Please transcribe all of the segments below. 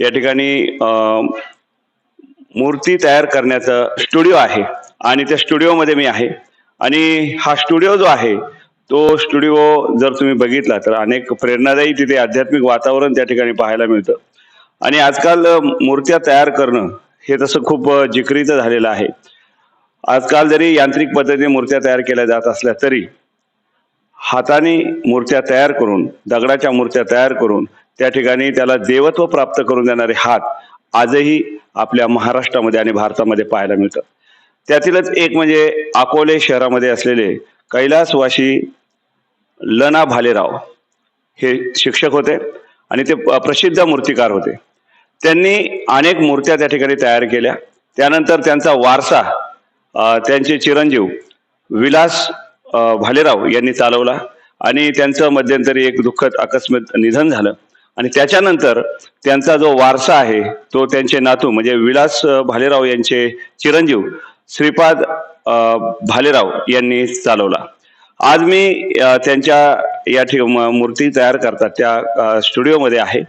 या ठिकाणी मूर्ती तयार करण्याचं स्टुडिओ आहे आणि त्या स्टुडिओमध्ये मी आहे. आणि हा स्टुडिओ जो आहे तो स्टुडिओ जर तुम्ही बघितला तर अनेक प्रेरणादायी तिथे आध्यात्मिक वातावरण त्या ठिकाणी पाहायला मिळतं. आणि आजकाल मूर्त्या तयार करणं हे तसं खूप जिकरीचं झालेलं आहे. आजकाल जरी यांत्रिक पद्धतीने मूर्त्या तयार केल्या जात असल्या तरी हाताने मूर्त्या तयार करून दगडाच्या मूर्त्या तयार करून त्या ठिकाणी त्याला देवत्व प्राप्त करून देणारे हात आजही आपल्या महाराष्ट्रामध्ये आणि भारतामध्ये पाहायला मिळतं त्यातीलच एक म्हणजे अकोले शहरामध्ये असलेले कैलासवाशी लना भालेराव हे शिक्षक होते आणि ते प्रसिद्ध मूर्तिकार होते. त्यांनी अनेक मूर्त्या त्या ठिकाणी तयार केल्या. त्यानंतर त्यांचा वारसा त्यांचे चिरंजीव विलास भालेराव यांनी चालवला आणि त्यांचं मध्यंतरी एक दुःखद अकस्मित निधन झालं. आणि त्याच्यानंतर त्यांचा जो वारसा आहे तो त्यांचे नातू म्हणजे विलास भालेराव यांचे चिरंजीव श्रीपाद भालेराव यांनी चालवला. आज मी त्यांच्या या ठिक म- मूर्ती तयार करतात त्या स्टुडिओमध्ये आहे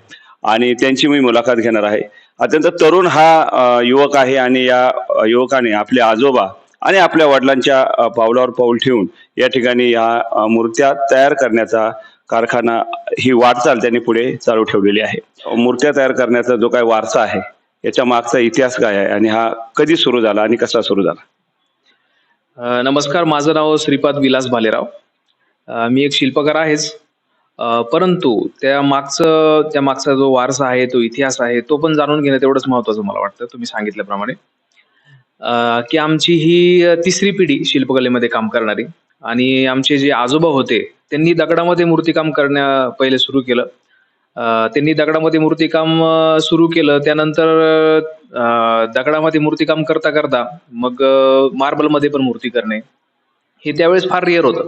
आणि त्यांची मी मुलाखत घेणार आहे. अत्यंत तरुण हा युवक आहे आणि या युवकाने आपले आजोबा आणि आपल्या वडिलांच्या पावलावर पाऊल ठेवून या ठिकाणी या मूर्त्या तयार करण्याचा कारखाना ही वाटचाल त्यांनी पुढे चालू ठेवलेली आहे. मूर्त्या तयार करण्याचा जो काय वारसा आहे याच्या मागचा इतिहास काय आहे आणि हा कधी सुरू झाला आणि कसा सुरू झाला? नमस्कार माझं नाव श्रीपाद विलास भालेराव. मी एक शिल्पकार आहेच. परंतु त्या मागचं त्या मागचा जो वारसा आहे तो इतिहास आहे तो पण जाणून घेणं तेवढंच महत्वाचं मला वाटतं तुम्ही सांगितल्याप्रमाणे. की आमची ही तिसरी पिढी शिल्पकलेमध्ये काम करणारी आणि आमचे जे आजोबा होते त्यांनी दगडामध्ये मूर्तिकाम करण्या पहिले सुरू केलं. त्यांनी दगडामध्ये मूर्तीकाम सुरू केलं. त्यानंतर दगडामध्ये मूर्तीकाम करता करता मग मार्बलमध्ये पण मूर्ती करणे. हे त्यावेळेस फार रिअर होतं.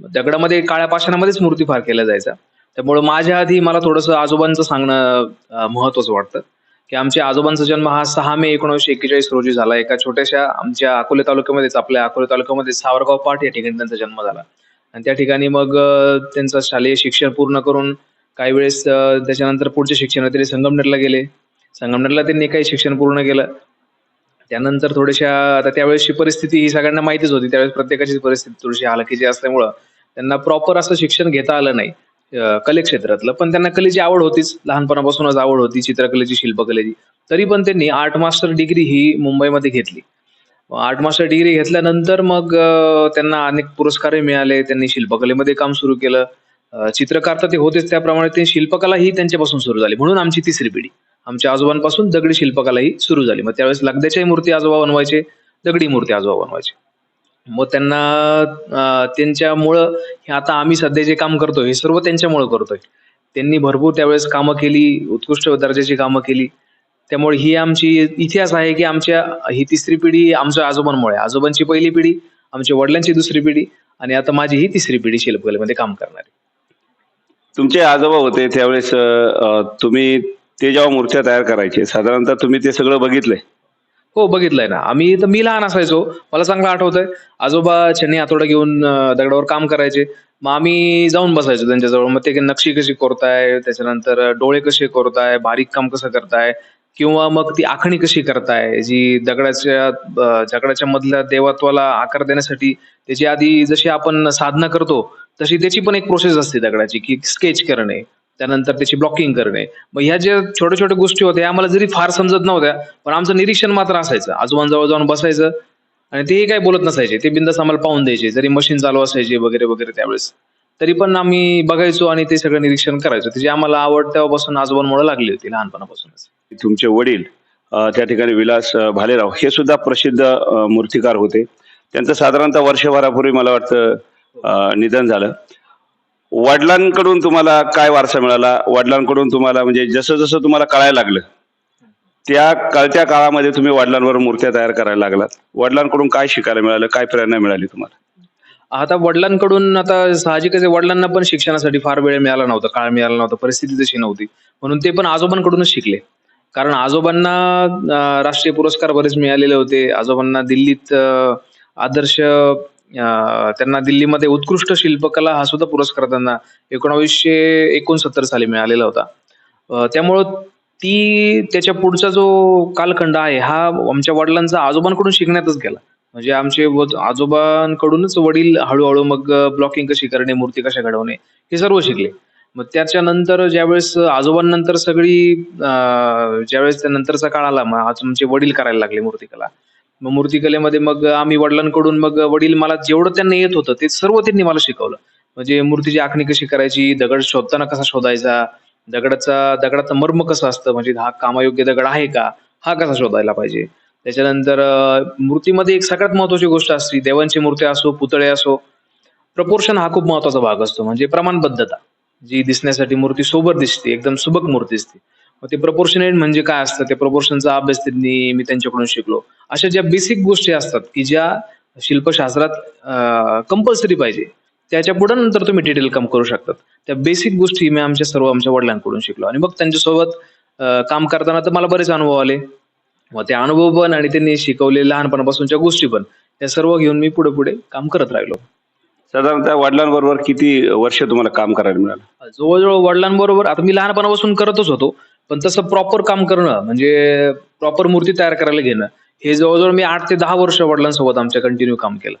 दगडामध्ये काळ्या पाषाणामध्येच मूर्ती फार केल्या जायचा त्यामुळे माझ्या आधी मला थोडंसं आजोबांचं सांगणं महत्वाचं वाटतं. की आमच्या आजोबांचा जन्म हा सहा मे एकोणीसशे एक्केचाळीस रोजी झाला. एका छोट्याशा आमच्या अकोले तालुक्यामध्येच आपल्या अकोले तालुक्यामध्ये सावरगाव पाठ या ठिकाणी त्यांचा जन्म झाला. आणि त्या ठिकाणी मग त्यांचं शालेय शिक्षण पूर्ण करून काही वेळेस त्याच्यानंतर पुढचे शिक्षण ते संगमनेरला गेले. संगमनेरला त्यांनी काही शिक्षण पूर्ण केलं. त्यानंतर थोड्याशा आता त्यावेळेसची परिस्थिती ही सगळ्यांना माहितीच होती. त्यावेळेस प्रत्येकाची परिस्थिती थोडीशी हालाकीची असल्यामुळं त्यांना प्रॉपर असं शिक्षण घेता आलं नाही. कलेक्षेत्रातलं. पण त्यांना कलेची आवड होतीच. लहानपणापासूनच आवड होती चित्रकलेची शिल्पकलेची. तरी पण त्यांनी आर्ट मास्टर डिग्री ही मुंबईमध्ये घेतली. आर्ट मास्टर डिग्री घेतल्यानंतर मग त्यांना अनेक पुरस्कारही मिळाले. त्यांनी शिल्पकलेमध्ये काम सुरू केलं. चित्रकार तर ते होतेच. त्याप्रमाणे ते शिल्पकला ही त्यांच्यापासून सुरू झाली. म्हणून आमची तिसरी पिढी. आमच्या आजोबांपासून दगडी शिल्पकला ही सुरू झाली. मग त्यावेळेस लगद्याच्याही मूर्ती आजोबा बनवायचे दगडी मूर्ती आजोबा बनवायचे. मग त्यांना त्यांच्यामुळं हे आता आम्ही सध्या जे काम करतोय हे सर्व त्यांच्यामुळं करतोय. त्यांनी भरपूर त्यावेळेस कामं केली उत्कृष्ट दर्जाची कामं केली. त्यामुळे ही आमची इतिहास आहे की आमच्या ही तिसरी पिढी आमच्या आजोबांमुळे आजोबांची पहिली पिढी आमच्या वडिलांची दुसरी पिढी आणि आता माझी ही तिसरी पिढी शिल्पकलेमध्ये काम करणारी. तुमचे आजोबा होते त्यावेळेस तुम्ही ते जेव्हा मूर्त्या तयार करायचे साधारणतः तुम्ही ते सगळं बघितलंय? हो बघितलंय ना. आम्ही तर मी लहान असायचो. मला चांगलं आठवतंय. आजोबा छन्नी हातोडा घेऊन अं, दगडावर काम करायचे. मग आम्ही जाऊन बसायचो त्यांच्याजवळ. मग ते नक्षी कशी करताय त्याच्यानंतर डोळे कसे करताय बारीक काम कसं करताय किंवा मग ती आखणी कशी करताय जी दगडाच्या अं, दगडाच्या मधल्या देवत्वाला आकार देण्यासाठी त्याची आधी जशी आपण साधना करतो तशी त्याची पण एक प्रोसेस असते दगडाची की स्केच करणे. त्यानंतर त्याची ब्लॉकिंग करणे. मग ह्या ज्या छोट्या छोट्या गोष्टी होत्या आम्हाला जरी फार समजत नव्हत्या पण आमचं निरीक्षण मात्र असायचं. आजोबांजवळ जाऊन बसायचं आणि तेही काही बोलत नसायचे. ते बिंदास आम्हाला पाहून द्यायचे. जरी मशीन चालू असायचे वगैरे वगैरे त्यावेळेस. तरी पण आम्ही बघायचो आणि ते सगळं निरीक्षण करायचो. त्याची आम्हाला आवड तेव्हापासून आजोबांमुळे लागली होती लहानपणापासूनच. तुमचे वडील त्या ठिकाणी विलास भालेराव हे सुद्धा प्रसिद्ध मूर्तिकार होते. त्यांचं साधारणतः वर्षभरापूर्वी मला वाटतं निधन झालं. वडिलांकडून तुम्हाला काय वारसा मिळाला? वडिलांकडून तुम्हाला म्हणजे जसं जसं तुम्हाला कळायला लागलं त्या कळत्या काळामध्ये तुम्ही वडिलांवर मूर्त्या तयार करायला लागलात. वडिलांकडून काय शिकायला मिळालं? काय प्रेरणा मिळाली तुम्हाला? आता वडिलांकडून आता साहजिकच आहे, वडिलांना पण शिक्षणासाठी फार वेळ मिळाला नव्हता काळ मिळाला नव्हता परिस्थिती तशी नव्हती. म्हणून ते पण आजोबांकडूनच शिकले. कारण आजोबांना राष्ट्रीय पुरस्कार बरेच मिळालेले होते. आजोबांना दिल्लीत आदर्श त्यांना दिल्लीमध्ये उत्कृष्ट शिल्पकला हा सुद्धा पुरस्कार त्यांना एकोणावीसशे एकोणसत्तर साली मिळालेला होता. त्यामुळं ती त्याच्या पुढचा जो कालखंड आहे हा आमच्या वडिलांचा आजोबांकडून शिकण्यातच गेला. म्हणजे आमचे आजोबांकडूनच वडील हळूहळू मग ब्लॉकिंग कशी करणे मूर्ती कशा घडवणे हे सर्व शिकले. मग त्याच्यानंतर ज्यावेळेस आजोबांनंतर सगळी ज्यावेळेस त्या नंतरचा काळ आला मग आज आमचे वडील करायला लागले मूर्तिकला मग मूर्तिकलेमध्ये मग आम्ही वडिलांकडून मग वडील मला जेवढं त्यांना येत होतं ते सर्व त्यांनी मला शिकवलं. म्हणजे मूर्तीची आखणी कशी करायची दगड शोधताना कसा शोधायचा दगडाचा दगडाचं मर्म कसं असतं म्हणजे हा कामायोग्य दगड आहे का हा कसा शोधायला पाहिजे? त्याच्यानंतर मूर्तीमध्ये एक सगळ्यात महत्वाची गोष्ट असते देवांची मूर्ती असो पुतळे असो प्रपोर्शन हा खूप महत्त्वाचा भाग असतो म्हणजे प्रमाणबद्धता जी दिसण्यासाठी मूर्ती सोबत दिसते एकदम सुबक मूर्ती दिसते. ते प्रपोर्शनेट म्हणजे काय असतं? ते प्रपोर्शनचा अभ्यास त्यांनी मी त्यांच्याकडून शिकलो. अशा ज्या बेसिक गोष्टी असतात की ज्या शिल्पशास्त्रात कंपल्सरी पाहिजे त्याच्या पुढे नंतर तुम्ही डिटेल काम करू शकतात. त्या बेसिक गोष्टी मी आमच्या सर्व आमच्या वडिलांकडून शिकलो. आणि मग त्यांच्यासोबत काम करताना तर मला बरेच अनुभव आले. मग ते अनुभव पण आणि त्यांनी शिकवले लहानपणापासूनच्या गोष्टी पण त्या सर्व घेऊन मी पुढे पुढे काम करत राहिलो. साधारणतः वडिलांबरोबर किती वर्ष तुम्हाला काम करायला मिळालं? जवळजवळ वडिलांबरोबर आता मी लहानपणापासून करतच होतो. पण तसं प्रॉपर काम करणं म्हणजे प्रॉपर मूर्ती तयार करायला घेणं हे जवळजवळ मी आठ ते दहा वर्ष वडिलांसोबत आमच्या कंटिन्यू काम केलं.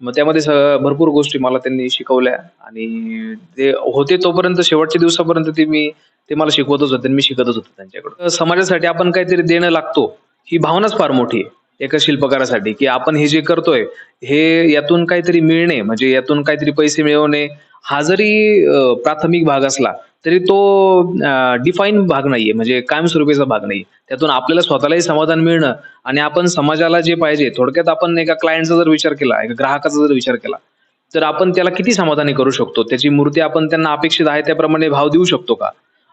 मग त्यामध्ये स- भरपूर गोष्टी मला त्यांनी शिकवल्या आणि ते होते तोपर्यंत शेवटच्या दिवसापर्यंत ते मी ते मला शिकवतच होते मी शिकतच होतो त्यांच्याकडून. समाजासाठी आपण काहीतरी देणं लागतो ही भावनाच फार मोठी आहे एका शिल्पकारासाठी की आपण हे जे करतोय हे यातून काहीतरी मिळणे म्हणजे यातून काहीतरी पैसे मिळवणे हा जरी प्राथमिक भाग असला तरी तो डिफाईन भाग नाहीये. म्हणजे कायमस्वरूपीचा भाग नाही त्यातून आपल्याला स्वतःलाही समाधान मिळणं आणि आपण समाजाला जे पाहिजे थोडक्यात आपण एका क्लायंटचा जर विचार केला एका ग्राहकाचा जर विचार केला तर आपण त्याला किती समाधानी करू शकतो? त्याची मूर्ती आपण त्यांना अपेक्षित आहे त्याप्रमाणे भाव देऊ शकतो का?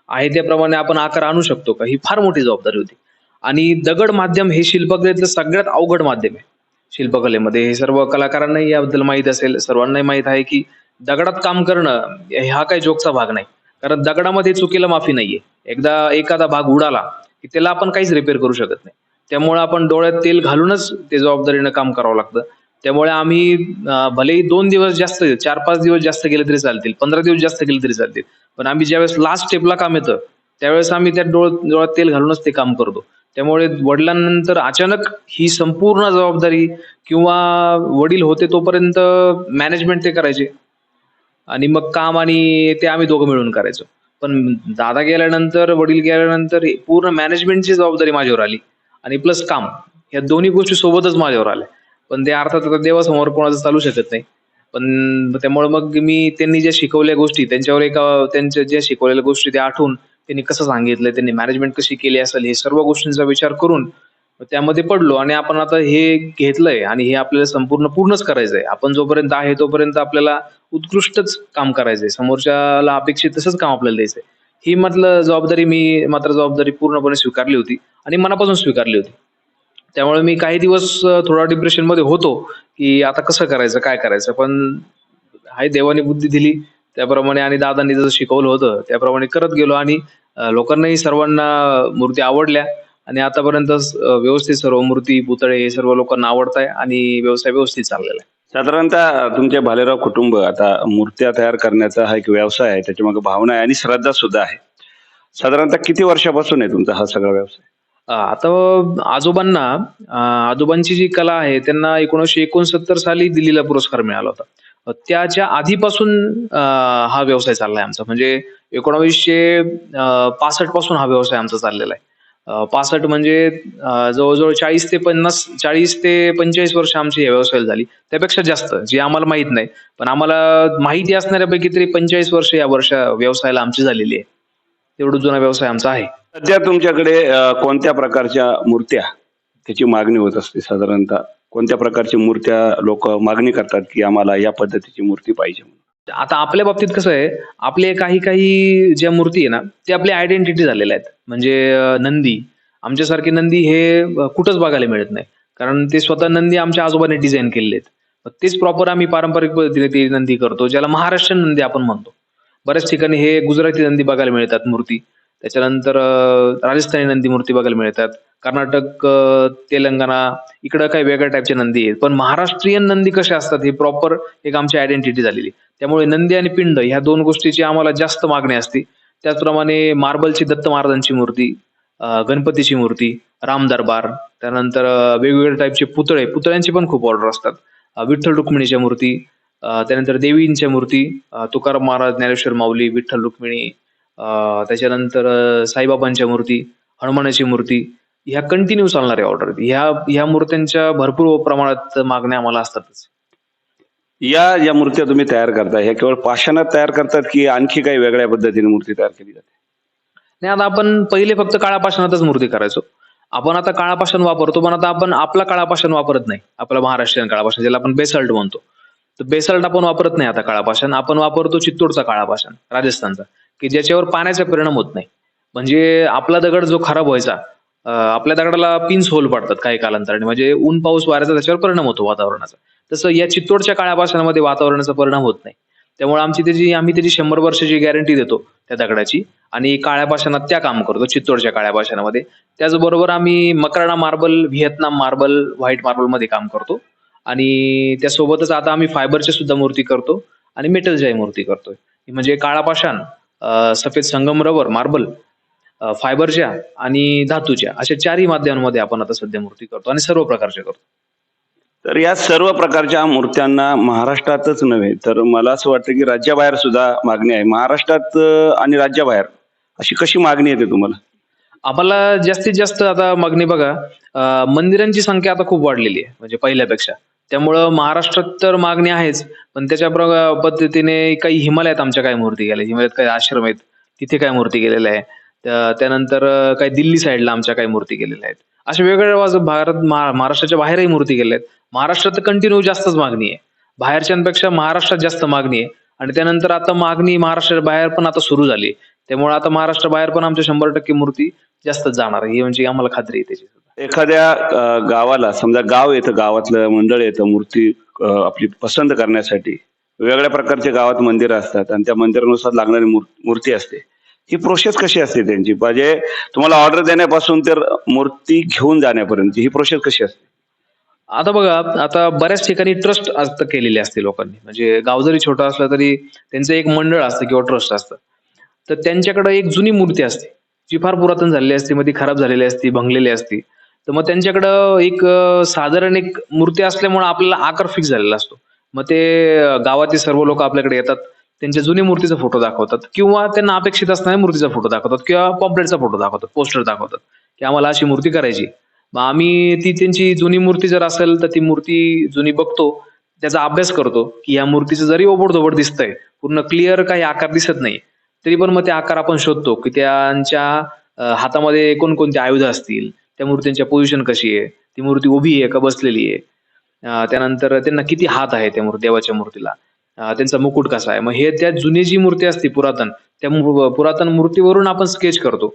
आहे त्याप्रमाणे आपण आकार आणू शकतो का? ही फार मोठी जबाबदारी होती. आणि दगड माध्यम हे शिल्पकलेतलं सगळ्यात अवघड माध्यम आहे. शिल्पकलेमध्ये हे सर्व कलाकारांनाही याबद्दल माहीत असेल. सर्वांनाही माहीत आहे की दगडात काम करणं हा काही जोकचा भाग नाही. कारण दगडामध्ये चुकीला माफी नाहीये. एकदा एखादा भाग उडाला की त्याला आपण काहीच रिपेअर करू शकत नाही. त्यामुळे आपण डोळ्यात तेल घालूनच ते जबाबदारीनं काम करावं लागतं. त्यामुळे आम्ही भलेही दोन दिवस जास्त चार पाच दिवस जास्त गेले तरी चालतील पंधरा दिवस जास्त गेले तरी चालतील. पण आम्ही ज्यावेळेस लास्ट स्टेपला काम येतं त्यावेळेस आम्ही त्या डोळ डोळ्यात तेल घालूनच ते काम करतो. त्यामुळे वडिलांनंतर अचानक ही संपूर्ण जबाबदारी किंवा वडील होते तोपर्यंत मॅनेजमेंट ते करायचे. आणि मग काम आणि ते आम्ही दोघं मिळून करायचो. पण दादा गेल्यानंतर वडील गेल्यानंतर पूर्ण मॅनेजमेंटची जबाबदारी माझ्यावर आली. आणि प्लस काम या दोन्ही गोष्टी सोबतच माझ्यावर आल्या. पण ते अर्थात आता देवासमोर कोणाचं चालू शकत नाही. पण त्यामुळे मग मी त्यांनी ज्या शिकवल्या गोष्टी त्यांच्यावर एका त्यांच्या ज्या शिकवलेल्या गोष्टी त्या आठवून त्यांनी कसं सांगितलं त्यांनी मॅनेजमेंट कशी केली असेल हे सर्व गोष्टींचा विचार करून त्यामध्ये पडलो आणि आपण आता हे घेतलंय आणि हे आपल्याला संपूर्ण पूर्णच करायचंय. आपण जोपर्यंत आहे तोपर्यंत आपल्याला उत्कृष्टच काम करायचंय. समोरच्याला अपेक्षित तसंच काम आपल्याला द्यायचंय. ही म्हटलं जबाबदारी मी मात्र जबाबदारी पूर्णपणे स्वीकारली होती आणि मनापासून स्वीकारली होती. त्यामुळे मी काही दिवस थोडा डिप्रेशनमध्ये होतो की आता कसं करायचं काय करायचं? पण हाय देवाने बुद्धी दिली त्याप्रमाणे आणि दादांनी जसं शिकवलं होतं त्याप्रमाणे करत गेलो आणि लोकांनाही सर्वांना मूर्ती आवडल्या. आणि आतापर्यंत व्यवस्थित सर्व मूर्ती पुतळे हे सर्व लोकांना आवडत आहे आणि व्यवसाय व्यवस्थित चाललेला आहे. साधारणतः तुमचे भालेराव कुटुंब आता मूर्त्या तयार करण्याचा हा एक व्यवसाय आहे त्याच्यामागे भावना आहे आणि श्रद्धा सुद्धा आहे. साधारणतः किती वर्षापासून आहे तुमचा हा सगळा व्यवसाय? आता आजोबांना आजोबांची जी कला आहे त्यांना एकोणीसशे एकोणसत्तर साली दिल्लीला पुरस्कार मिळाला होता. त्याच्या आधीपासून हा व्यवसाय चाललाय आमचा. म्हणजे एकोणावीसशे पासष्टपासून हा व्यवसाय आमचा चाललेला आहे. पासष्ट म्हणजे जवळजवळ चाळीस ते पन्नास चाळीस ते पंचेचाळीस वर्ष आमची या व्यवसायाला झाली. त्यापेक्षा जास्त जे आम्हाला माहीत नाही. पण आम्हाला माहिती असणाऱ्यापैकी तरी पंचेचाळीस वर्ष या वर्ष व्यवसायाला आमची झालेली आहे. एवढा जुना व्यवसाय आमचा आहे. सध्या तुमच्याकडे कोणत्या प्रकारच्या मूर्त्या? त्याची मागणी होत असते साधारणतः. कोणत्या प्रकारच्या मूर्त्या लोक मागणी करतात की आम्हाला या पद्धतीची मूर्ती पाहिजे आता आपल्या बाबतीत कसं आहे आपले काही काही ज्या मूर्ती आहे ना ते आपली आयडेंटिटी झालेल्या आहेत. म्हणजे नंदी. आमच्यासारखे नंदी हे कुठंच बघायला मिळत नाही. कारण ते स्वतः नंदी आमच्या आजोबाने डिझाईन केलेले आहेत. तेच प्रॉपर आम्ही पारंपरिक पद्धतीने ती नंदी करतो ज्याला महाराष्ट्रीयन नंदी आपण म्हणतो. बऱ्याच ठिकाणी हे गुजराती नंदी बघायला मिळतात मूर्ती. त्याच्यानंतर राजस्थानी नंदी मूर्ती बघायला मिळतात. कर्नाटक तेलंगणा इकडं काही वेगळ्या टाईपच्या नंदी आहेत. पण महाराष्ट्रीयन नंदी कशा असतात हे प्रॉपर एक आमची आयडेंटिटी झालेली. त्यामुळे नंदी आणि पिंड ह्या दोन गोष्टीची आम्हाला जास्त मागणी असते. त्याचप्रमाणे मार्बलची दत्त महाराजांची मूर्ती गणपतीची मूर्ती राम दरबार त्यानंतर वेगवेगळ्या टाईपचे पुतळे पुतळ्यांची पण खूप ऑर्डर असतात. विठ्ठल रुक्मिणीच्या मूर्ती त्यानंतर देवींच्या मूर्ती तुकाराम महाराज ज्ञानेश्वर माऊली विठ्ठल रुक्मिणी त्याच्यानंतर साईबाबांच्या मूर्ती हनुमानाची मूर्ती ह्या कंटिन्यू चालणाऱ्या ऑर्डर ह्या ह्या मूर्त्यांच्या भरपूर प्रमाणात मागण्या आम्हाला असतातच. या ज्या मूर्त्या तुम्ही तयार करता ह्या केवळ पाषाणात तयार करतात की आणखी काही वेगळ्या पद्धतीने मूर्ती तयार केली जाते? नाही आता आपण पहिले फक्त काळा पाषाणातच मूर्ती करायचो. आपण आता काळा पाषाण वापरतो पण आता आपण आपला काळा पाषाण वापरत नाही. आपला महाराष्ट्रीयन काळा पाषाण ज्याला आपण बेसल्ट म्हणतो. तर बेसल्ट आपण वापरत नाही आता काळा पाषाण आपण वापरतो चित्तूरचा काळा पाषाण राजस्थानचा. की ज्याच्यावर पाण्याचा परिणाम होत नाही. म्हणजे आपला दगड जो खराब व्हायचा आपल्या दगडाला पिन्स होल पडतात काही कालांतराने. म्हणजे ऊन पाऊस वाऱ्याचा त्याच्यावर परिणाम होतो वातावरणाचा. तसं या चित्तोडच्या काळ्या वातावरणाचा परिणाम होत नाही. त्यामुळे आमची त्याची आम्ही त्याची शंभर वर्षाची गॅरंटी देतो त्या दगडाची. आणि काळ्या पाषाणात त्या काम करतो चित्तोडच्या काळ्या पाषाणामध्ये त्याचबरोबर आम्ही Makrana marble Vietnam marble white मार्बलमध्ये काम करतो. आणि त्यासोबतच आता आम्ही फायबरच्या सुद्धा मूर्ती करतो. आणि मेटलच्याही मूर्ती करतोय. म्हणजे काळा पाषाण अं, सफेद संगमरवर मार्बल अं, फायबरच्या आणि धातूच्या अशा चारही माध्यमांमध्ये आपण आता सध्या मूर्ती करतो आणि सर्व प्रकारच्या करतो. तर या सर्व प्रकारच्या मूर्त्यांना महाराष्ट्रातच नव्हे तर मला असं वाटतं की राज्याबाहेर सुद्धा मागणी आहे. महाराष्ट्रात आणि राज्याबाहेर अशी कशी मागणी येते तुम्हाला? आम्हाला जास्तीत जास्त आता मागणी बघा मंदिरांची संख्या आता खूप वाढलेली आहे म्हणजे पहिल्यापेक्षा. त्यामुळं महाराष्ट्रात तर मागणी आहेच पण त्याच्या प्र- पद्धतीने काही हिमालयात आमच्या काही मूर्ती गेल्या. हिमालयात काही आश्रम आहेत तिथे काही मूर्ती गेलेल्या आहे त्यानंतर काही दिल्ली साईडला आमच्या काही मूर्ती गेलेल्या आहेत. अशा वेगवेगळ्या भारत महाराष्ट्राच्या बाहेरही मूर्ती गेल्या आहेत महाराष्ट्रात कंटिन्यू जास्तच मागणी आहे. बाहेरच्यांपेक्षा महाराष्ट्रात जास्त मागणी आहे. आणि त्यानंतर आता मागणी महाराष्ट्राच्या बाहेर पण आता सुरू झाली त्यामुळे आता महाराष्ट्र बाहेर पण आमच्या शंभर टक्के मूर्ती जास्तच जाणार ही म्हणजे आम्हाला खात्री आहे त्याची. एखाद्या गावाला समजा गाव येतं गावातलं मंडळ येतं मूर्ती आपली पसंत करण्यासाठी वेगवेगळ्या प्रकारचे गावात मंदिरं असतात आणि त्या मंदिरानुसार लागणारी मूर- मूर्ती असते. ही प्रोसेस कशी असते त्यांची? म्हणजे तुम्हाला ऑर्डर देण्यापासून तर मूर्ती घेऊन जाण्यापर्यंत ही प्रोसेस कशी असते? आता बघा आता बऱ्याच ठिकाणी ट्रस्ट केलेले असते लोकांनी. म्हणजे गाव जरी छोटं असलं तरी त्यांचं एक मंडळ असतं किंवा ट्रस्ट असतं. तर त्यांच्याकडे एक जुनी मूर्ती असते. जी फार पुरातन झालेली असते मध्ये खराब झालेली असते भंगलेली असते. तर मग त्यांच्याकडं एक साधारण एक मूर्ती असल्यामुळे आपल्याला आकार फिक्स झालेला असतो. मग ते गावातील सर्व लोक आपल्याकडे येतात त्यांच्या जुनी मूर्तीचा फोटो दाखवतात किंवा त्यांना अपेक्षित असणाऱ्या मूर्तीचा फोटो दाखवतात किंवा पॉम्पलेटचा फोटो दाखवतात पोस्टर दाखवतात की आम्हाला अशी मूर्ती करायची मग आम्ही ती त्यांची जुनी मूर्ती जर असेल तर ती मूर्ती जुनी बघतो त्याचा अभ्यास करतो की या मूर्तीचं जरी ओबडधोबड दिसतंय पूर्ण क्लिअर काही आकार दिसत नाही तरी पण मग ते आकार आपण शोधतो की त्यांच्या हातामध्ये कोणकोणती आयुध असतील त्या मूर्तींच्या पोझिशन कशी आहे ती मूर्ती उभी आहे का बसलेली आहे? त्यानंतर त्यांना किती हात आहे त्या मूर्ती देवाच्या मूर्तीला? त्यांचा मुकुट कसा आहे? मग हे त्या जुनी जी मूर्ती असते पुरातन त्या पुरातन मूर्तीवरून आपण स्केच करतो.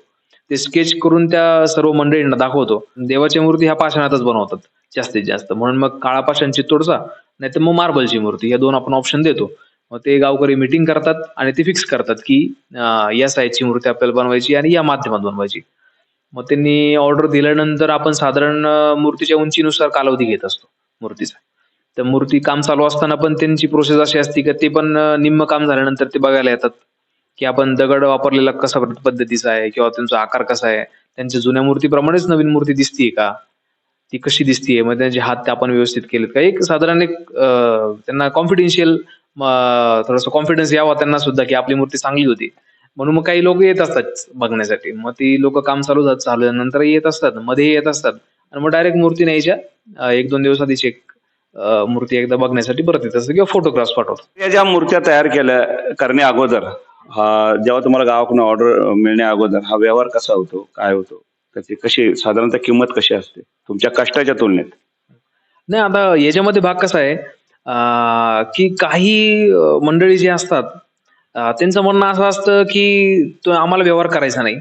ते स्केच करून त्या सर्व मंडळींना दाखवतो. देवाच्या मूर्ती ह्या पाषाणातच बनवतात जास्तीत जास्त. म्हणून मग काळा पाषाण चित्तोडचा नाही तर मग मार्बलची मूर्ती या दोन आपण ऑप्शन देतो. मग ते गावकरी मिटिंग करतात आणि ते फिक्स करतात की या साईजची मूर्ती आपल्याला बनवायची आणि या माध्यमात बनवायची. मग त्यांनी ऑर्डर दिल्यानंतर आपण साधारण मूर्तीच्या उंचीनुसार कालावधी घेत असतो मूर्तीचा. तर मूर्ती काम चालू असताना पण त्यांची प्रोसेस अशी असते की ते पण निम्म काम झाल्यानंतर ते बघायला येतात की आपण दगड वापरलेला कसा पद्धतीचा आहे किंवा त्यांचा आकार कसा आहे. त्यांच्या जुन्या मूर्तीप्रमाणेच नवीन मूर्ती दिसतीये का? ती कशी दिसतीये? मग त्यांचे हात आपण व्यवस्थित केलेत का? एक साधारण एक त्यांना कॉन्फिडेन्शियल थोडस कॉन्फिडन्स यावा त्यांना सुद्धा की आपली मूर्ती चांगली होती. म्हणून मग काही लोक येत असतात बघण्यासाठी. मग ती लोक काम चालू चालू नंतर येत असतात मध्ये येत असतात. आणि मग डायरेक्ट मूर्ती न्यायच्या. एक दोन दिवस आधीच एक मूर्ती एकदा बघण्यासाठी परत येत असतात किंवा फोटोग्राफ्स पाठवतात. या ज्या मूर्त्या तयार केल्या करण्या अगोदर हा जेव्हा तुम्हाला गावाकडून ऑर्डर मिळण्या अगोदर हा व्यवहार कसा होतो? काय होतो? त्याची कशी साधारणतः किंमत कशी असते? तुमच्या कष्टाच्या तुलनेत. नाही आता याच्यामध्ये भाग कसा आहे? की काही मंडळी जे असतात त्यांचं म्हणणं असं असतं की तो आम्हाला व्यवहार करायचा नाही.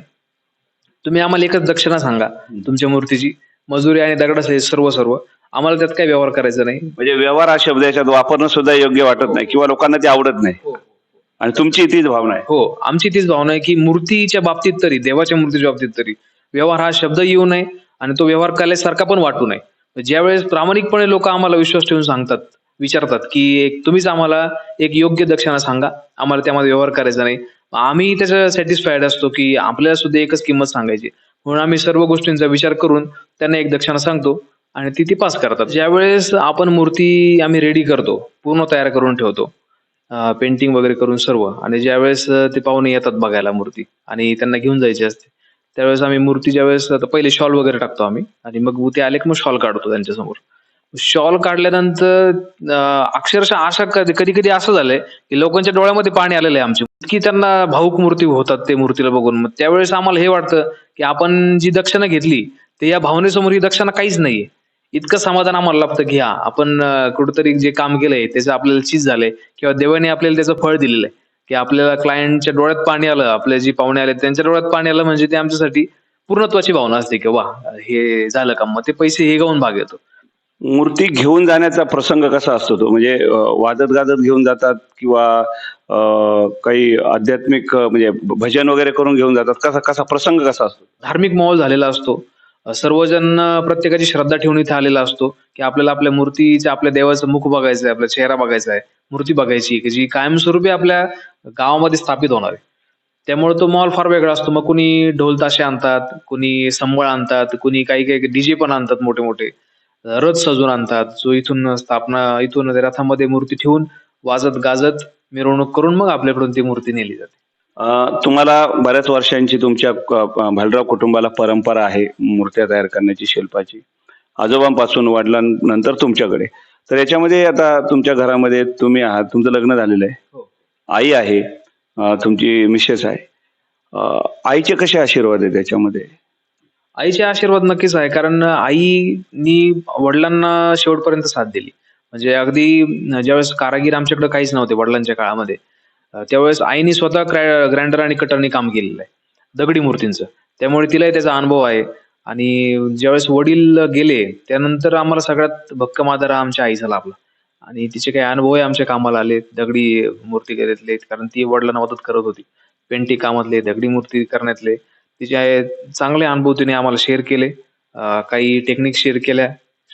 तुम्ही आम्हाला एकच दक्षिणा सांगा तुमच्या मूर्तीची. मजुरी आणि दगडाचे सर्व सर्व. आम्हाला त्यात काही व्यवहार करायचा नाही. म्हणजे व्यवहार हा शब्द याच्यात वापरणं सुद्धा योग्य वाटत नाही किंवा लोकांना ते आवडत नाही. आणि तुमची तीच भावना आहे. हो आमची तीच भावना आहे की मूर्तीच्या बाबतीत तरी देवाच्या मूर्तीच्या बाबतीत तरी व्यवहार हा शब्द येऊ नये आणि तो व्यवहार कलेसारखा पण वाटू नये. ज्यावेळेस प्रामाणिकपणे लोक आम्हाला विश्वास ठेवून सांगतात विचारतात की एक तुम्हीच आम्हाला एक योग्य दक्षिणा सांगा. आम्हाला त्यामध्ये व्यवहार करायचा नाही. आम्ही त्याच्या सॅटिस्फाईड असतो की आपल्याला सुद्धा एकच किंमत सांगायची. म्हणून आम्ही सर्व गोष्टींचा विचार करून त्यांना एक दक्षिणा सांगतो आणि ती ती पास करतात. ज्यावेळेस आपण मूर्ती आम्ही रेडी करतो पूर्ण तयार करून ठेवतो पेंटिंग वगैरे करून सर्व आणि ज्यावेळेस ते पाहुणे येतात बघायला मूर्ती आणि त्यांना घेऊन जायची असते त्यावेळेस आम्ही मूर्ती ज्यावेळेस पहिले शॉल वगैरे टाकतो आम्ही आणि मग ते आले की मग शॉल काढतो त्यांच्यासमोर. शॉल काढल्यानंतर अं, अक्षरशः आशा कधी कधी कधी असं झालंय की लोकांच्या डोळ्यामध्ये पाणी आलेलं आहे आमची इतकी त्यांना भाऊक मूर्ती होतात ते मूर्तीला बघून. मग त्यावेळेस आम्हाला हे वाटतं की आपण जी दक्षिणा घेतली ते या भावनेसमोर ही दक्षिणा काहीच नाहीये. इतकं समाधान आम्हाला लागतं की हा आपण अं, जे काम केलंय त्याचं आपल्याला चीज झालंय किंवा देवाने आपल्याला त्याचं फळ दिलेलं आहे. की आपल्याला क्लायंटच्या डोळ्यात पाणी आलं आपले जे पाहुणे आले त्यांच्या डोळ्यात पाणी आलं म्हणजे ते आमच्यासाठी पूर्णत्वाची भावना असते की वा हे झालं का? मग ते पैसे हे गाऊन भाग येतो. मूर्ती घेऊन जाण्याचा प्रसंग कसा असतो तो? म्हणजे वाजत गाजत घेऊन जातात किंवा काही आध्यात्मिक म्हणजे भजन वगैरे करून घेऊन जातात? कसा कसा प्रसंग कसा असतो? धार्मिक माहोल झालेला असतो. सर्वजण प्रत्येकाची श्रद्धा ठेवून इथे आलेला असतो की आपल्याला आपल्या मूर्तीचे आपल्या देवाचं मुख बघायचं आहे आपला चेहरा बघायचा आहे मूर्ती बघायची की जी कायमस्वरूपी आपल्या गावामध्ये स्थापित होणार आहे. त्यामुळे तो मॉल फार वेगळा असतो. मग कुणी ढोल ताशे आणतात कुणी संबळ आणतात कुणी काही काही डीजे पण आणतात मोठे मोठे रथ सजून आणतात. जो इथून स्थापना इथून रथामध्ये मूर्ती ठेवून वाजत गाजत मिरवणूक करून मग आपल्याकडून ती मूर्ती नेली जाते. तुम्हाला बऱ्याच वर्षांची तुमच्या भालराव कुटुंबाला परंपरा आहे मूर्त्या तयार करण्याची शिल्पाची. आजोबांपासून वडिलांनंतर तुमच्याकडे. तर याच्यामध्ये आता तुमच्या घरामध्ये तुम्ही आहात तुमचं लग्न झालेलं आहे. हो. आई आहे तुमची मिसेस आहे. आईचे कसे आशीर्वाद आहे त्याच्यामध्ये? आईचे आशीर्वाद नक्कीच आहे. कारण आईनी वडिलांना शेवटपर्यंत साथ दिली. म्हणजे अगदी ज्यावेळेस कारागीर आमच्याकडे काहीच नव्हते वडिलांच्या काळामध्ये त्यावेळेस आईनी स्वतः ग्राइंडर आणि कटरने काम केलेलं आहे. दगडी मूर्तींचं. त्यामुळे तिलाही त्याचा अनुभव आहे. आणि ज्यावेळेस वडील गेले त्यानंतर आम्हाला सगळ्यात भक्कम आधार आमच्या आईचा लाभला. आणि तिचे काही अनुभव आमच्या कामाला आले. दगडी मूर्ती केल्यातले कारण ती वडिलांना मदत करत होती. पेंटिंग कामातले दगडी मूर्ती करण्यातले. तिचे चांगले अनुभव तिने आम्हाला शेअर केले. काही टेक्निक शेअर केल्या.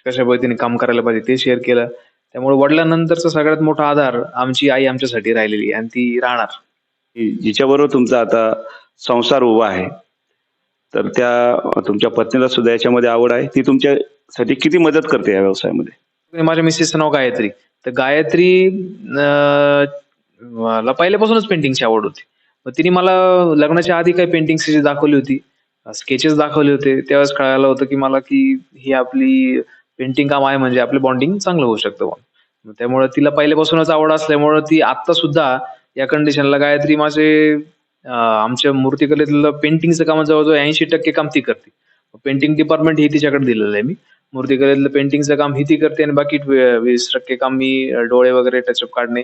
कशा पद्धतीने काम करायला पाहिजे ते शेअर केलं. त्यामुळे वडिलांनंतरचा सगळ्यात मोठा आधार आमची आई आमच्यासाठी राहिलेली आणि ती राहणार. जिच्याबरोबर तुमचा आता संसार उभा आहे तर त्या तुमच्या पत्नीला सुद्धा याच्यामध्ये आवड आहे. ती तुमच्यासाठी किती मदत करते या व्यवसायामध्ये? माझ्या मिसेसचं नाव गायत्री. तर गायत्री पहिल्यापासूनच पेंटिंगची आवड होती. मग तिने मला लग्नाच्या आधी काही पेंटिंग दाखवली होती स्केचेस दाखवले होते त्यावेळेस कळायला होतं की मला की ही आपली पेंटिंग काम आहे म्हणजे आपलं बॉन्डिंग चांगलं होऊ शकतं बुवा. मग त्यामुळे तिला पहिल्यापासूनच आवड असल्यामुळं ती आत्ता सुद्धा या कंडिशनला गायत्री माझे आमच्या मूर्तिकलेतलं पेंटिंगचं काम जवळजवळ ऐंशी टक्के काम ती करते पेंटिंग डिपार्टमेंट ही तिच्याकडे दिलेलं आहे मी मूर्तिकलेतलं पेंटिंगचं काम ही ती करते आणि बाकी वीस टक्के काम मी डोळे वगैरे टचअप काढणे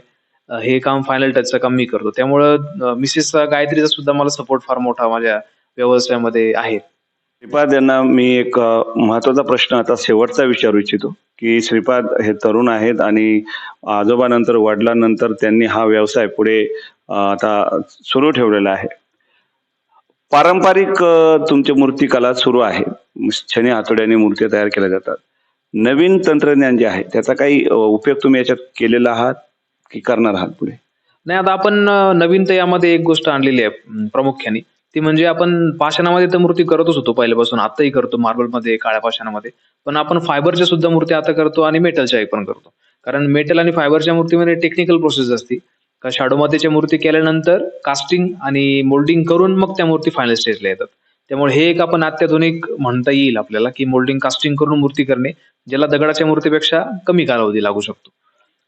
हे काम फायनल टचचं काम मी करतो. त्यामुळं मिसेस गायत्रीचा सुद्धा मला सपोर्ट फार मोठा माझ्या व्यवसायामध्ये आहे. श्रीपाद यांना मी एक महत्त्वाचा प्रश्न आता शेवटचा विचारू इच्छितो की श्रीपाद हे तरुण आहेत आणि आजोबानंतर वडिलांनंतर त्यांनी हा व्यवसाय पुढे आता सुरू ठेवलेला आहे. पारंपरिक तुमची मूर्तिकला सुरू आहे. छनी हातोड्याने मूर्ती तयार केल्या जातात. नवीन तंत्रज्ञान जे आहे त्याचा काही उपयोग तुम्ही याच्यात केलेला आहात? की करणार आहात पुढे? नाही आता आपण नवीन तर यामध्ये एक गोष्ट आणलेली आहे प्रामुख्याने. ती म्हणजे आपण पाषाणामध्ये तर मूर्ती करतच होतो पहिल्यापासून आताही करतो मार्बलमध्ये काळ्या पाषाणामध्ये. पण आपण फायबरच्या सुद्धा मूर्ती आता करतो आणि मेटलच्याही पण करतो. कारण मेटल आणि फायबरच्या मूर्तीमध्ये टेक्निकल प्रोसेस असते. का शाडो मातेच्या मूर्ती केल्यानंतर कास्टिंग आणि मोल्डिंग करून मग त्या मूर्ती फायनल स्टेजला येतात. त्यामुळे हे एक आपण अत्याधुनिक म्हणता येईल आपल्याला की मोल्डिंग कास्टिंग करून मूर्ती करणे ज्याला दगडाच्या मूर्तीपेक्षा कमी कालावधी लागू शकतो.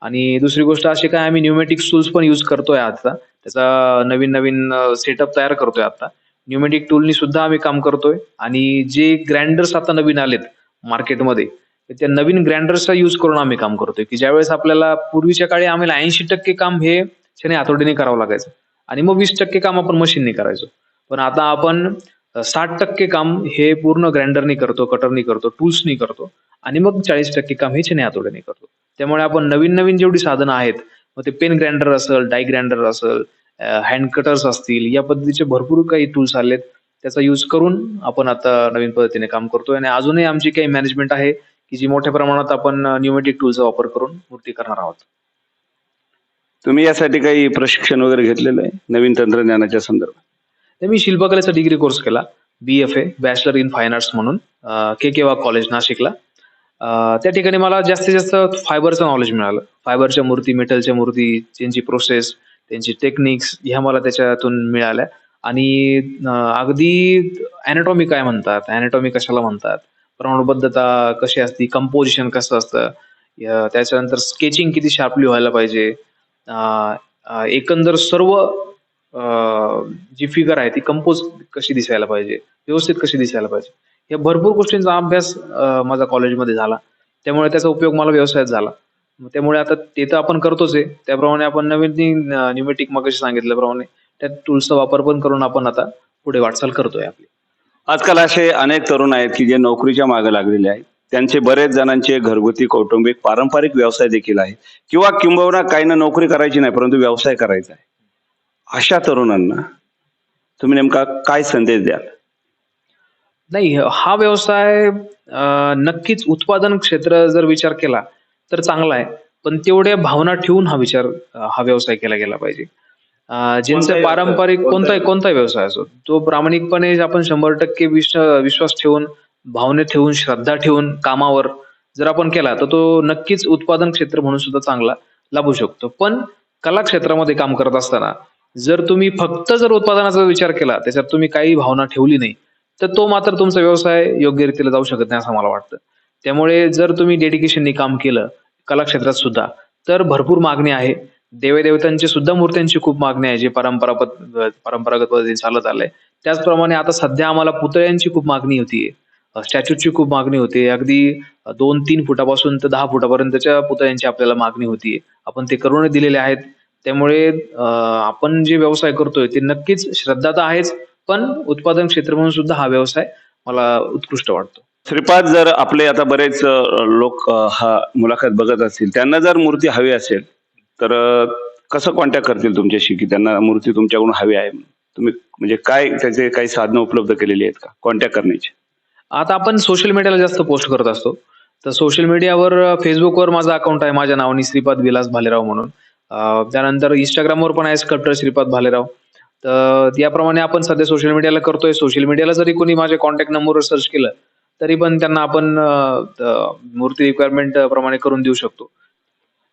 आणि दुसरी गोष्ट अशी काय आम्ही न्यूमॅटिक टूल्स पण यूज करतोय आता त्याचा नवीन नवीन सेटअप तयार करतोय आता. न्यूमॅटिक टूलनी सुद्धा आम्ही काम करतोय. आणि जे ग्राइंडर्स आता नवीन आलेत मार्केटमध्ये त्या नवीन ग्राइंडर्सचा यूज करून आम्ही काम करतोय. की ज्यावेळेस आपल्याला पूर्वीच्या काळी आम्हाला ऐंशी टक्के काम हे शनी हातोडीने करावं लागायचं. आणि मग वीस टक्के काम आपण मशीनने करायचो. पण आता आपण साठ टक्के काम हे पूर्ण ग्राइंडरनी करतो कटरनी करतो टूल्सनी करतो आणि मग चाळीस टक्के काम हे छने हातोड्याने करतो. त्यामुळे आपण नवीन नवीन जेवढी साधनं आहेत मग ते पेन ग्राइंडर असेल डाय ग्राइंडर असेल हँड कटर्स असतील या पद्धतीचे भरपूर काही टूल्स आलेत. त्याचा यूज करून आपण आता नवीन पद्धतीने काम करतोय आणि अजूनही आमची काही मॅनेजमेंट आहे की जी मोठ्या प्रमाणात आपण न्यूमेटिक टूलचा वापर करून मूर्ती करणार आहोत. तुम्ही यासाठी काही प्रशिक्षण वगैरे घेतलेलं आहे नवीन तंत्रज्ञानाच्या संदर्भात? तर मी शिल्पकलेचा डिग्री कोर्स केला B F A bachelor in fine arts म्हणून के के वा कॉलेज नाशिकला त्या ठिकाणी मला जास्तीत जास्त फायबरचं नॉलेज मिळालं. फायबरच्या मूर्ती मेटलच्या मूर्ती त्यांची प्रोसेस त्यांची टेक्निक्स ह्या मला त्याच्यातून मिळाल्या. आणि अगदी अॅनाटॉमी काय म्हणतात अॅनाटॉमी कशाला म्हणतात? प्रमाणबद्धता कशी असते कंपोजिशन कसं असतं? त्याच्यानंतर स्केचिंग किती शार्पली व्हायला पाहिजे? एकंदर सर्व जी फिगर आहे ती कंपोज कशी दिसायला पाहिजे व्यवस्थित कशी दिसायला पाहिजे या भरपूर गोष्टींचा अभ्यास माझा कॉलेजमध्ये झाला. त्यामुळे त्याचा उपयोग मला व्यवसायात झाला. त्यामुळे आता ते तर आपण करतोच आहे. त्याप्रमाणे आपण नवीन न्यूमेटिक मग सांगितल्याप्रमाणे त्या टूल्सचा वापर पण करून आपण आता पुढे वाटचाल करतोय आपली. आजकाल असे अनेक तरुण आहेत की जे नोकरीच्या मागे लागलेले आहेत. त्यांचे बरेच जणांचे घरगुती कौटुंबिक पारंपरिक व्यवसाय देखील आहे किंवा किंबहुना काही ना नोकरी करायची नाही परंतु व्यवसाय करायचा आहे. अशा तरुणांना तुम्ही नेमका काय संदेश द्याल? नाही हा व्यवसाय नक्कीच उत्पादन क्षेत्र जर विचार केला तर चांगला आहे. पण तेवढ्या भावना ठेवून हा विचार हा व्यवसाय केला गेला पाहिजे. ज्यांचे पारंपरिक कोणताही कोणताही- व्यवसाय असो तो प्रामाणिकपणे आपण शंभर टक्के विश्व विश्वास ठेवून भावने ठेवून श्रद्धा ठेवून कामावर जर आपण केला तर तो नक्कीच उत्पादन क्षेत्र म्हणून सुद्धा चांगला लाभू शकतो. पण कला क्षेत्रामध्ये काम करत असताना जर तुम्ही फक्त जर उत्पादनाचा विचार केला त्याच्यात तुम्ही काही भावना ठेवली नाही तर तो मात्र तुमचा व्यवसाय योग्य रीतीला जाऊ शकत नाही असं मला वाटतं. त्यामुळे जर तुम्ही डेडिकेशननी काम केलं कला क्षेत्रात सुद्धा तर भरपूर मागणी आहे. देवदेवतांची सुद्धा मूर्त्यांची खूप मागणी आहे जे परंपरा परंपरागत पद्धतीने चालत आलंय. त्याचप्रमाणे आता सध्या आम्हाला पुतळ्यांची खूप मागणी होतीये स्टॅच्यूची खूप मागणी होते. अगदी दोन तीन फुटापासून तर दहा फुटापर्यंतच्या पुतळ्यांची आपल्याला मागणी होती. आपण ते करून दिलेले आहेत. त्यामुळे आपण जे व्यवसाय करतोय ते नक्कीच श्रद्धा तर आहेच पण उत्पादन क्षेत्र म्हणून सुद्धा हा व्यवसाय मला उत्कृष्ट वाटतो. श्रीपाद जर आपले आता बरेच लोक हा मुलाखत बघत असतील त्यांना जर मूर्ती हवी असेल तर कसं कॉन्टॅक्ट करतील तुमच्याशी की त्यांना मूर्ती तुमच्याकडून हवी आहे तुम्ही म्हणजे काय त्याचे काही साधनं उपलब्ध केलेली आहेत का कॉन्टॅक्ट करण्याची? आता आपण सोशल मीडियाला जास्त पोस्ट करत असतो. तर सोशल मीडियावर फेसबुकवर माझा अकाउंट आहे माझ्या नावाने श्रीपाद विलास भालेराव म्हणून. त्यानंतर इंस्टाग्रामवर पण आहे स्कल्प्टर श्रीपाद भालेराव. तर याप्रमाणे आपण सध्या सोशल मीडियाला करतोय. सोशल मीडियाला जरी कोणी माझ्या कॉन्टॅक्ट नंबरवर सर्च केलं तरी पण त्यांना आपण मूर्ती रिक्वायरमेंट प्रमाणे करून देऊ शकतो.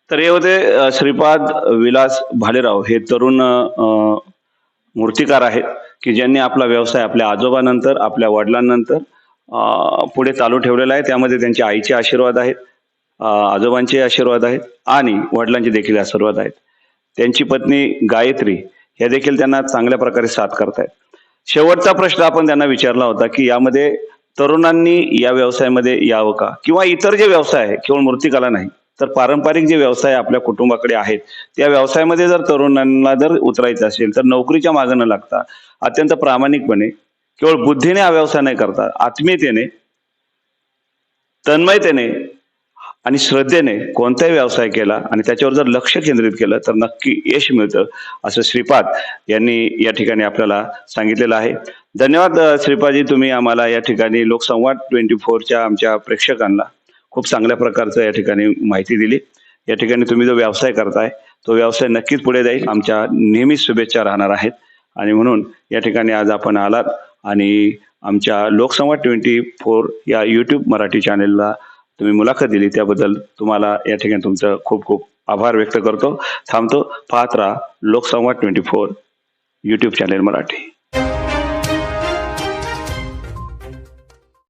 तर हे होते श्रीपाद विलास भालेराव. हे तरुण मूर्तिकार आहेत की ज्यांनी आपला व्यवसाय आपल्या आजोबानंतर आपल्या वडिलांनंतर पुढे चालू ठेवलेला आहे. त्यामध्ये त्यांच्या आईचे आशीर्वाद आहेत. आजोबांचे आशीर्वाद आहेत आणि वडिलांचे देखील आशीर्वाद आहेत. त्यांची पत्नी गायत्री ह्या देखील त्यांना चांगल्या प्रकारे साथ करतायत. शेवटचा प्रश्न आपण त्यांना विचारला होता की यामध्ये तरुणांनी या व्यवसायामध्ये यावं का? किंवा इतर जे व्यवसाय आहे केवळ मूर्तिकला नाही तर पारंपरिक जे व्यवसाय आपल्या कुटुंबाकडे आहेत त्या व्यवसायामध्ये जर तरुणांना जर उतरायचं असेल तर नोकरीच्या मागं न लागता अत्यंत प्रामाणिकपणे केवळ बुद्धीने हा व्यवसाय नाही करता आत्मीयतेने तन्मयतेने आणि श्रद्धेने कोणताही व्यवसाय केला आणि त्याच्यावर जर लक्ष केंद्रित केलं तर नक्की यश मिळतं असं श्रीपाद यांनी या ठिकाणी आपल्याला सांगितलेलं आहे. धन्यवाद श्रीपादजी तुम्ही आम्हाला या ठिकाणी लोकसंवाद ट्वेंटी फोरच्या आमच्या प्रेक्षकांना खूप चांगल्या प्रकारचं या ठिकाणी माहिती दिली. या ठिकाणी तुम्ही जो व्यवसाय करताय तो व्यवसाय नक्कीच पुढे जाईल. आमच्या नेहमीच शुभेच्छा राहणार आहेत. आणि म्हणून या ठिकाणी आज आपण आलात आणि आमच्या लोकसंवाद ट्वेंटी फोर या यूट्यूब मराठी चॅनेलला तुम्ही मुलाखत दिली त्याबद्दल तुम्हाला या ठिकाणी तुमचं खूप खूप आभार व्यक्त करतो. थांबतो. पाहत राहा Loksamvad twenty four YouTube channel Marathi.